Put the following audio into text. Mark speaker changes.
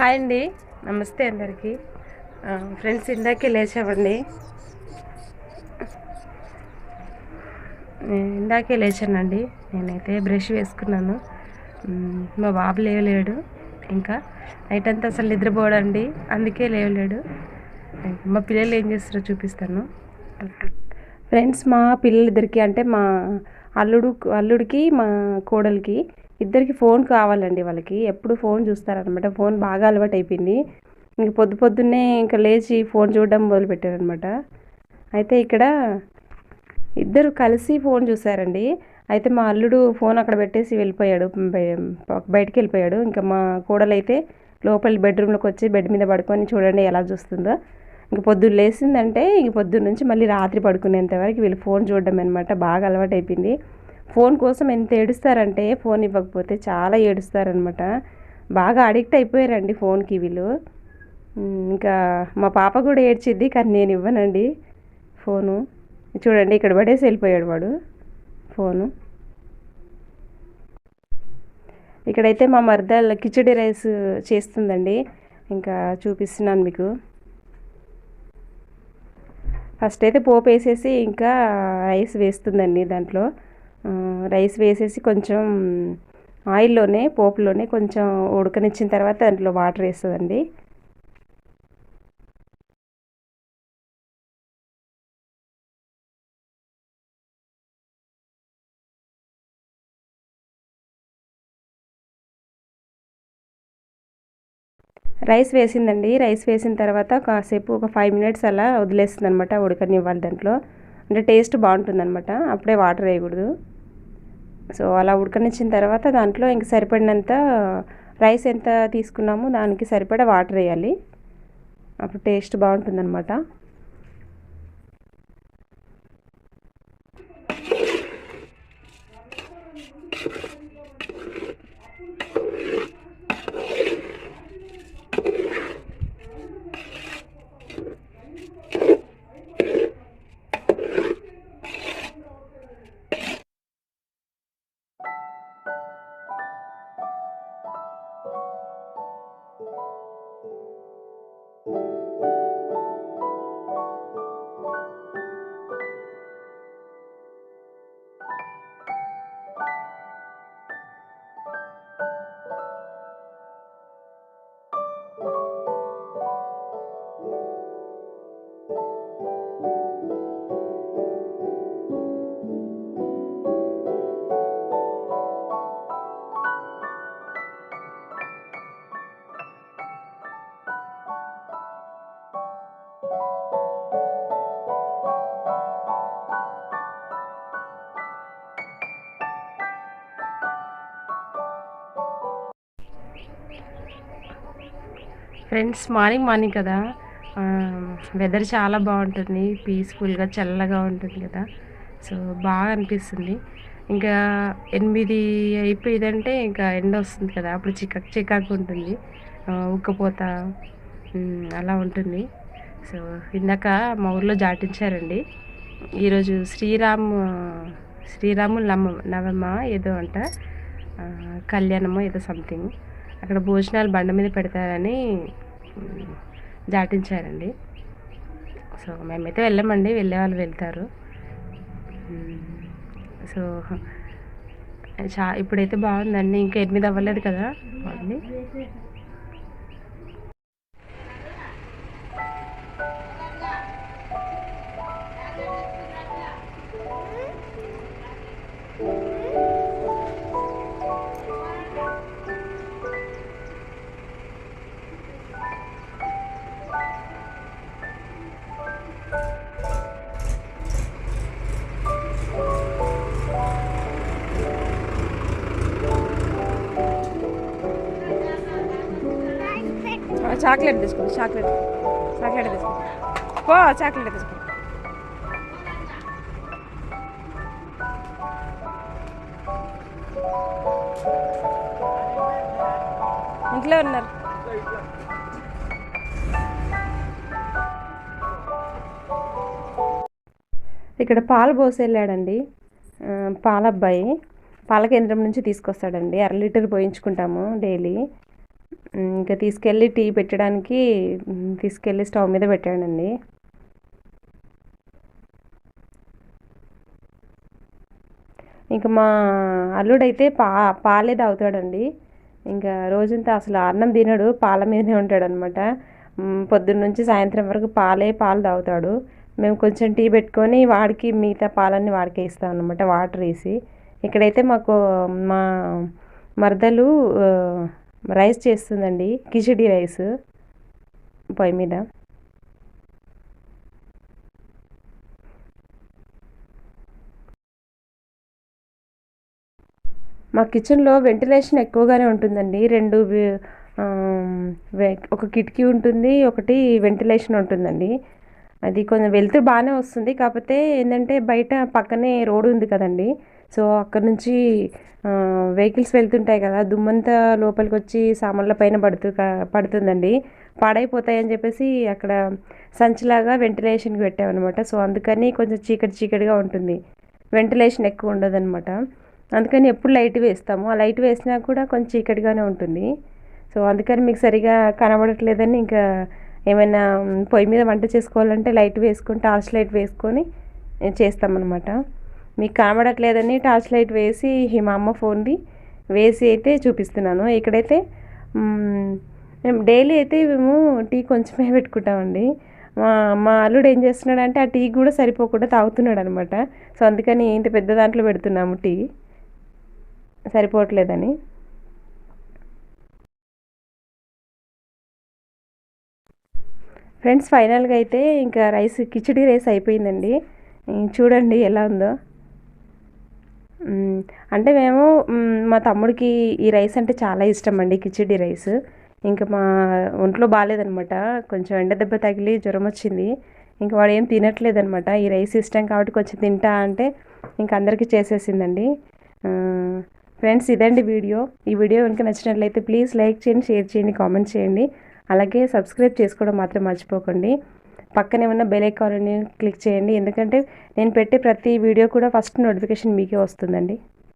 Speaker 1: Hi అండి. నమస్తే అందరికీ. ఫ్రెండ్స్ ఇందాకే లేచామండి. నేను ఇందాకే లేచానండి. నేనైతే బ్రష్ వేసుకున్నాను. మా బాబు లేవలేడు. ఇంకా నైట్ అంతా అసలు నిద్రపోడండి. అందుకే లేవలేడు. మా పిల్లలు ఏం చేస్తారో చూపిస్తాను. ఫ్రెండ్స్ మా పిల్లలిద్దరికి అంటే మా అల్లుడు అల్లుడికి మా కోడలికి ఇద్దరికి ఫోన్ కావాలండి వాళ్ళకి. ఎప్పుడు ఫోన్ చూస్తారనమాట ఫోన్ బాగా అలవాటు అయిపోయింది ఇంక పొద్దు పొద్దున్నే ఇంకా లేచి ఫోన్ చూడడం మొదలుపెట్టారనమాట అయితే ఇక్కడ ఇద్దరు కలిసి ఫోన్ చూసారండి. అయితే మా అల్లుడు ఫోన్ అక్కడ పెట్టేసి వెళ్ళిపోయాడు. బయటికి వెళ్ళిపోయాడు. ఇంకా మా కోడలైతే లోపల బెడ్రూమ్లోకి వచ్చి బెడ్ మీద పడుకొని చూడండి ఎలా చూస్తుందో. ఇంక పొద్దున్న లేచిందంటే ఇంక పొద్దున్న నుంచి మళ్ళీ రాత్రి పడుకునేంత వరకు వీళ్ళు ఫోన్ చూడడం అనమాట బాగా అలవాటు అయిపోయింది ఫోన్ కోసం ఎంత ఏడుస్తారంటే ఫోన్ ఇవ్వకపోతే చాలా ఏడుస్తారనమాట బాగా అడిక్ట్ అయిపోయారండి ఫోన్కి వీళ్ళు. ఇంకా మా పాప కూడా ఏడ్చిద్ది కానీ నేను ఇవ్వనండి ఫోను. చూడండి ఇక్కడ పడేసి వెళ్ళిపోయాడు వాడు ఫోను. ఇక్కడైతే మా మరదల్ కిచడి రైస్ చేస్తుందండి. ఇంకా చూపిస్తున్నాను మీకు. ఫస్ట్ అయితే పోపు వేసేసి ఇంకా రైస్ వేస్తుందండి దాంట్లో. రైస్ వేసేసి కొంచెం ఆయిల్లోనే పోపులోనే కొంచెం ఉడకనిచ్చిన తర్వాత దాంట్లో వాటర్ వేస్తుందండి. రైస్ వేసిందండి. రైస్ వేసిన తర్వాత కాసేపు ఒక ఫైవ్ మినిట్స్ అలా వదిలేస్తుంది అనమాట ఉడకనివ్వాలి దాంట్లో. అంటే టేస్ట్ బాగుంటుంది అనమాట అప్పుడే వాటర్ వేయకూడదు. సో అలా ఉడకనిచ్చిన తర్వాత దాంట్లో ఇంక సరిపడినంత రైస్ ఎంత తీసుకున్నామో దానికి సరిపడా వాటర్ వేయాలి. అప్పుడు టేస్ట్ బాగుంటుంది ఫ్రెండ్స్ మార్నింగ్ మార్నింగ్ కదా. వెదర్ చాలా బాగుంటుంది. పీస్ఫుల్గా చల్లగా ఉంటుంది కదా. సో బాగా అనిపిస్తుంది. ఇంకా ఎనిమిది అయిపోయిందంటే ఇంకా ఎండ వస్తుంది కదా. అప్పుడు చికాకు చికాకు ఉంటుంది. ఉక్కపోత అలా ఉంటుంది. సో ఇందాక మా ఊర్లో జాటించారండి. ఈరోజు శ్రీరాము శ్రీరాము నమ్మ నవమ ఏదో అంట కళ్యాణమో ఏదో సంథింగ్. అక్కడ భోజనాలు బండ మీద పెడతారని జాటించారండి. సో మేమైతే వెళ్ళామండి వెళ్ళే వాళ్ళు వెళ్తారు. సో చా ఇప్పుడైతే బాగుందండి ఇంకా ఎనిమిది అవ్వలేదు కదా? బాగుంది. చాక్లెట్ తీసుకోండి చాక్లెట్. చాక్లెట్ తీసుకోండి పో చాక్లెట్ తీసుకోండి ఇంట్లో ఉన్నారు. ఇక్కడ పాలు పోసేళ్ళాడండి. పాలబ్బాయి. పాల పాల కేంద్రం నుంచి తీసుకొస్తాడండి. అర లీటర్ పోయించుకుంటాము డైలీ. ఇంకా తీసుకెళ్ళి టీ పెట్టడానికి తీసుకెళ్ళి స్టవ్ మీద పెట్టానండి. ఇంకా మా అల్లుడైతే పా పాలే తాగుతాడండి. ఇంకా రోజంతా అసలు అన్నం తినడు పాల మీదనే ఉంటాడనమాట. పొద్దున్న నుంచి సాయంత్రం వరకు పాలే పాలు తాగుతాడు. మేము కొంచెం టీ పెట్టుకొని వాడికి మిగతా పాలన్నీ వాడికే ఇస్తాం అనమాట వాటర్ వేసి. ఇక్కడైతే మాకు మా మరదలు రైస్ చేస్తుందండి. కిచిడి రైస్ పొయ్యి మీద. మా కిచెన్లో వెంటిలేషన్ ఎక్కువగానే ఉంటుందండి. రెండు ఒక కిటికీ ఉంటుంది ఒకటి వెంటిలేషన్ ఉంటుందండి. అది కొంచెం వెళ్తూ బాగానే వస్తుంది. కాకపోతే ఏంటంటే బయట పక్కనే రోడ్డు ఉంది కదండి. సో అక్కడ నుంచి వెహికల్స్ వెళ్తుంటాయి కదా దుమ్మంతా లోపలికి వచ్చి సామాన్ల పైన పడుతూ పడుతుందండి. పాడైపోతాయని చెప్పేసి అక్కడ సంచిలాగా వెంటిలేషన్కి పెట్టామన్నమాట. సో అందుకని కొంచెం చీకటి చీకటిగా ఉంటుంది. వెంటిలేషన్ ఎక్కువ ఉండదన్నమాట. అందుకని ఎప్పుడు లైట్ వేస్తాము. ఆ లైట్ వేసినా కూడా కొంచెం చీకటిగానే ఉంటుంది. సో అందుకని మీకు సరిగా కనబడట్లేదని ఇంకా ఏమైనా పొయ్యి మీద వంట చేసుకోవాలంటే లైట్ వేసుకుని టార్చ్ లైట్ వేసుకొని చేస్తామన్నమాట. మీకు కనబడట్లేదని టార్చ్ లైట్ వేసి మా అమ్మ ఫోన్ది వేసి అయితే చూపిస్తున్నాను. ఇక్కడైతే మేము డైలీ అయితే మేము టీ కొంచెమే పెట్టుకుంటామండి. మా మా అల్లుడు ఏం చేస్తున్నాడంటే ఆ టీ కూడా సరిపోకుండా తాగుతున్నాడు అనమాట సో అందుకని ఇంత పెద్ద దాంట్లో పెడుతున్నాము టీ. సరిపోవట్లేదని. ఫ్రెండ్స్ ఫైనల్గా అయితే ఇంకా రైస్ కిచిడి రైస్ అయిపోయిందండి. చూడండి ఎలా ఉందో. అంటే మేము మా తమ్ముడికి ఈ రైస్ అంటే చాలా ఇష్టం అండి కిచిడి రైస్. ఇంకా మా ఒంట్లో బాగాలేదనమాట. కొంచెం ఎండ దెబ్బ తగిలి జ్వరం వచ్చింది. ఇంకా వాడు ఏం తినట్లేదనమాట. ఈ రైస్ ఇష్టం కాబట్టి కొంచెం తింటా అంటే ఇంక అందరికీ చేసేసిందండి. ఫ్రెండ్స్ ఇదండి వీడియో. ఈ వీడియో కనుక నచ్చినట్లయితే ప్లీజ్ లైక్ చేయండి షేర్ చేయండి కామెంట్ చేయండి. అలాగే సబ్స్క్రైబ్ చేసుకోవడం మాత్రం మర్చిపోకండి. పక్కనే ఉన్న బెల్ ఐకాన్ని క్లిక్ చేయండి. ఎందుకంటే నేను పెట్టే ప్రతి వీడియో కూడా ఫస్ట్ నోటిఫికేషన్ మీకే వస్తుందండి.